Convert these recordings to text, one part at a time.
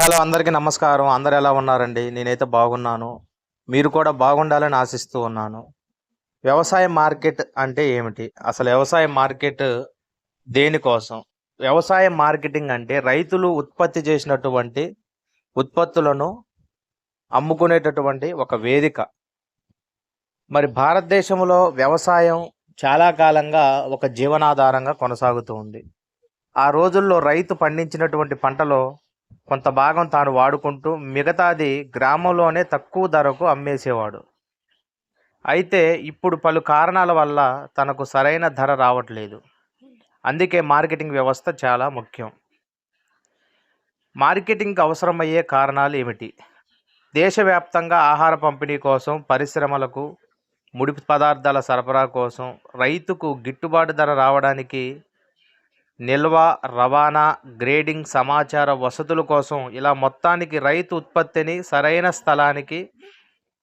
Hello అందరికీ నమస్కారం. అందరు ఎలా ఉన్నారండి? నేనైతే బాగున్నాను. మీరు కూడా బాగుండాలని ఆశిస్తూ ఉన్నాను. వ్యవసాయ మార్కెట్ అంటే ఏమిటి? అసలు వ్యవసాయ మార్కెట్ దేనికోసం? వ్యవసాయ మార్కెటింగ్ అంటే రైతులు ఉత్పత్తి చేసినటువంటి ఉత్పత్తులను అమ్ముకునేటటువంటి ఒక వేదిక. మరి భారతదేశంలో వ్యవసాయం చాలా కాలంగా ఒక జీవనాధారంగా కొనసాగుతూ ఉంది. ఆ రోజుల్లో రైతు పండించినటువంటి పంటలో కొంత భాగం తాను వాడుకుంటూ మిగతాది గ్రామంలోనే తక్కువ ధరకు అమ్మేసేవాడు. అయితే ఇప్పుడు పలు కారణాల వల్ల తనకు సరైన ధర రావట్లేదు. అందుకే మార్కెటింగ్ వ్యవస్థ చాలా ముఖ్యం. మార్కెటింగ్ అవసరమయ్యే కారణాలు ఏమిటి? దేశవ్యాప్తంగా ఆహార పంపిణీ కోసం పరిశ్రమలకు ముడి పదార్థాల సరఫరా కోసం రైతుకు గిట్టుబాటు ధర రావడానికి నిల్వ రవాణా గ్రేడింగ్ సమాచార వసతుల కోసం ఇలా మొత్తానికి రైతు ఉత్పత్తిని సరైన స్థలానికి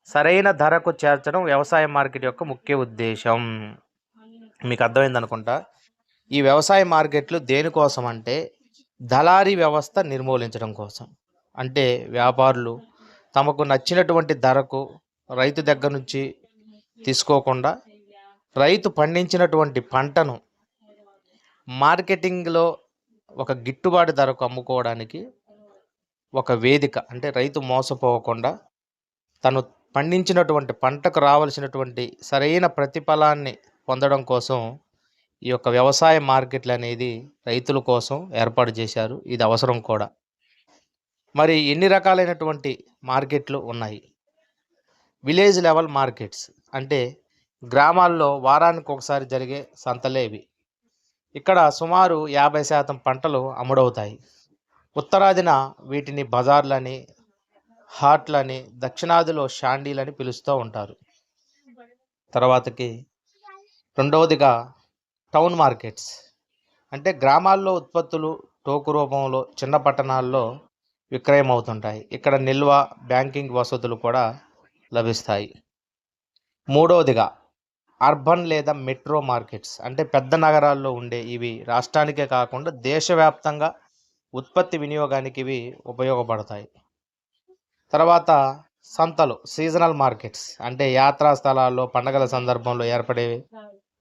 సరైన ధరకు చేర్చడం వ్యవసాయ మార్కెట్ యొక్క ముఖ్య ఉద్దేశం. మీకు అర్థమైంది అనుకుంటా? ఈ వ్యవసాయ మార్కెట్లు దేనికోసం అంటే దళారీ వ్యవస్థ నిర్మూలించడం కోసం. అంటే వ్యాపారులు తమకు నచ్చినటువంటి ధరకు రైతు దగ్గర నుంచి తీసుకోకుండా రైతు పండించినటువంటి పంటను మార్కెటింగ్లో ఒక గిట్టుబాటు ధరకు అమ్ముకోవడానికి ఒక వేదిక అంటే రైతు మోసపోకుండా తను పండించినటువంటి పంటకు రావలసినటువంటి సరైన ప్రతిఫలాన్ని పొందడం కోసం ఈ యొక్క వ్యవసాయ మార్కెట్లు అనేది రైతుల కోసం ఏర్పాటు చేశారు. ఇది అవసరం కూడా. మరి ఎన్ని రకాలైనటువంటి మార్కెట్లు ఉన్నాయి? విలేజ్ లెవెల్ మార్కెట్స్ అంటే గ్రామాల్లో వారానికి ఒకసారి జరిగే సంతలే ఇవి ఇక్కడ సుమారు యాభై శాతం పంటలు అమ్ముడవుతాయి. ఉత్తరాదిన వీటిని బజార్లని హాట్లని దక్షిణాదిలో షాండీలని పిలుస్తూ ఉంటారు. తర్వాతకి రెండవదిగా టౌన్ మార్కెట్స్. అంటే గ్రామాల్లో ఉత్పత్తులు టోకు రూపంలో చిన్న పట్టణాల్లో విక్రయం అవుతుంటాయి ఇక్కడ నిల్వ బ్యాంకింగ్ వసతులు కూడా లభిస్తాయి. మూడవదిగా అర్బన్ లేదా మెట్రో మార్కెట్స్ అంటే పెద్ద నగరాల్లో ఉండే ఇవి రాష్ట్రానికే కాకుండా దేశవ్యాప్తంగా ఉత్పత్తి వినియోగానికి ఇవి ఉపయోగపడతాయి. తర్వాత సంతలు సీజనల్ మార్కెట్స్ అంటే యాత్రా స్థలాల్లో పండగల సందర్భంలో ఏర్పడేవి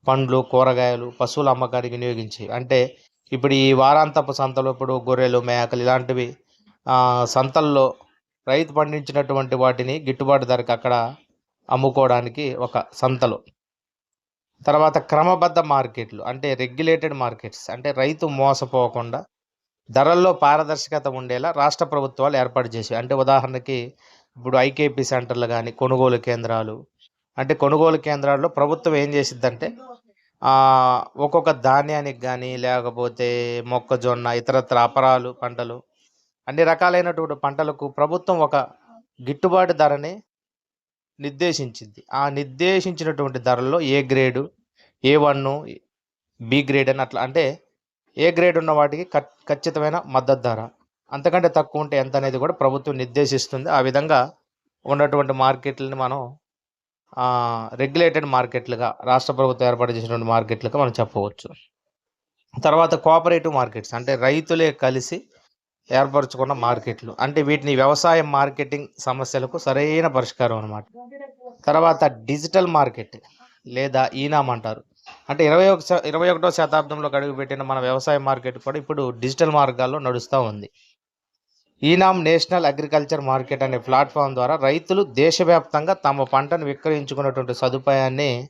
పండ్లు కూరగాయలు పశువుల అమ్మకానికి వినియోగించేవి. అంటే ఇప్పుడు ఈ వారాంతపు సంతలు ఇప్పుడు గొర్రెలు మేకలు ఇలాంటివి సంతల్లో రైతు పండించినటువంటి వాటిని గిట్టుబాటు ధరకు అక్కడ అమ్ముకోవడానికి ఒక సంతలు. తర్వాత క్రమబద్ధ మార్కెట్లు అంటే రెగ్యులేటెడ్ మార్కెట్స్ అంటే రైతు మోసపోకుండా ధరల్లో పారదర్శకత ఉండేలా రాష్ట్ర ప్రభుత్వాలు ఏర్పాటు చేసాయి అంటే ఉదాహరణకి ఇప్పుడు ఐకేపీ సెంటర్లు కానీ కొనుగోలు కేంద్రాలు అంటే కొనుగోలు కేంద్రాల్లో ప్రభుత్వం ఏం చేసిద్దంటే ఒక్కొక్క ధాన్యానికి కానీ లేకపోతే మొక్కజొన్న ఇతరత్ర అపరాలు పంటలు అన్ని రకాలైనటువంటి పంటలకు ప్రభుత్వం ఒక గిట్టుబాటు ధరని నిర్దేశించింది. ఆ నిర్దేశించినటువంటి ధరల్లో A grade A one B grade అని అట్లా అంటే ఏ గ్రేడ్ ఉన్న వాటికి ఖచ్చితమైన మద్దతు ధర. అంతకంటే తక్కువ ఉంటే ఎంత అనేది కూడా ప్రభుత్వం నిర్దేశిస్తుంది. ఆ విధంగా ఉన్నటువంటి మార్కెట్లని మనం రెగ్యులేటెడ్ మార్కెట్లుగా రాష్ట్ర ప్రభుత్వం ఏర్పాటు చేసినటువంటి మార్కెట్లుగా మనం చెప్పవచ్చు. తర్వాత కోఆపరేటివ్ మార్కెట్స్ అంటే రైతులే కలిసి ఏర్పరచుకున్న మార్కెట్లు. అంటే వీటిని వ్యవసాయ మార్కెటింగ్ సమస్యలకు సరైన పరిష్కారం అన్నమాట. తర్వాత డిజిటల్ మార్కెట్ లేదా ఈనామ్ అంటారు. అంటే ఇరవై ఒక ఇరవై ఒకటో శతాబ్దంలో అడుగుపెట్టిన మన వ్యవసాయ మార్కెట్ కూడా ఇప్పుడు డిజిటల్ మార్గాల్లో నడుస్తూ ఉంది. ఈనామ్ నేషనల్ అగ్రికల్చర్ మార్కెట్ అనే ప్లాట్ఫామ్ ద్వారా రైతులు దేశవ్యాప్తంగా తమ పంటను విక్రయించుకున్నటువంటి సదుపాయాన్ని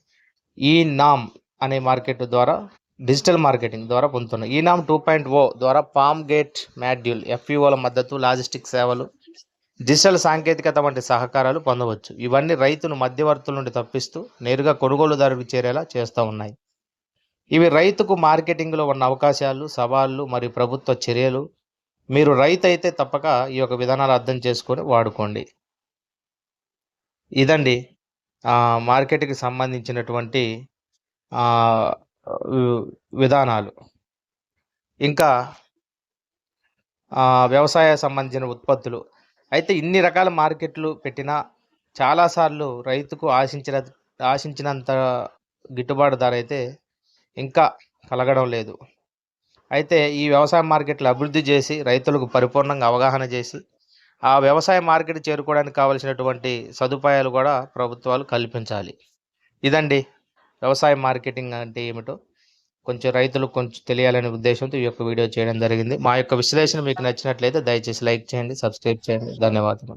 ఈనామ్ అనే మార్కెట్ ద్వారా డిజిటల్ మార్కెటింగ్ ద్వారా పొందుతున్నాయి ఈనామ్ టూ పాయింట్ ఓ ద్వారా పామ్ గేట్ మాడ్యూల్ ఎఫ్ఈఓల మద్దతు లాజిస్టిక్ సేవలు డిజిటల్ సాంకేతికత వంటి సహకారాలు పొందవచ్చు. ఇవన్నీ రైతును మధ్యవర్తుల నుండి తప్పిస్తూ నేరుగా కొనుగోలుదారుడికి చేరేలా చేస్తూ ఉన్నాయి. ఇవి రైతుకు మార్కెటింగ్లో ఉన్న అవకాశాలు సవాళ్ళు మరియు ప్రభుత్వ చర్యలు. మీరు రైతు అయితే తప్పక ఈ యొక్క విధానాలు అర్థం చేసుకొని వాడుకోండి. ఇదండి. మార్కెట్కి సంబంధించినటువంటి విధానాలు. ఇంకా వ్యవసాయ సంబంధించిన ఉత్పత్తులు. అయితే ఇన్ని రకాల మార్కెట్లు పెట్టినా చాలాసార్లు రైతుకు ఆశించిన ఆశించినంత గిట్టుబాటు ధర అయితే ఇంకా కలగడం లేదు. అయితే ఈ వ్యవసాయ మార్కెట్లు అభివృద్ధి చేసి రైతులకు పరిపూర్ణంగా అవగాహన చేసి ఆ వ్యవసాయ మార్కెట్ చేరుకోవడానికి కావలసినటువంటి సదుపాయాలు కూడా ప్రభుత్వాలు కల్పించాలి. ఇదండి. వ్యవసాయ మార్కెటింగ్ అంటే ఏమిటో కొంచెం రైతులకు కొంచెం తెలియాలనే ఉద్దేశంతో ఈ యొక్క వీడియో చేయడం జరిగింది. మా యొక్క విశ్లేషణ మీకు నచ్చినట్లయితే దయచేసి లైక్ చేయండి సబ్స్క్రైబ్ చేయండి. ధన్యవాదాలు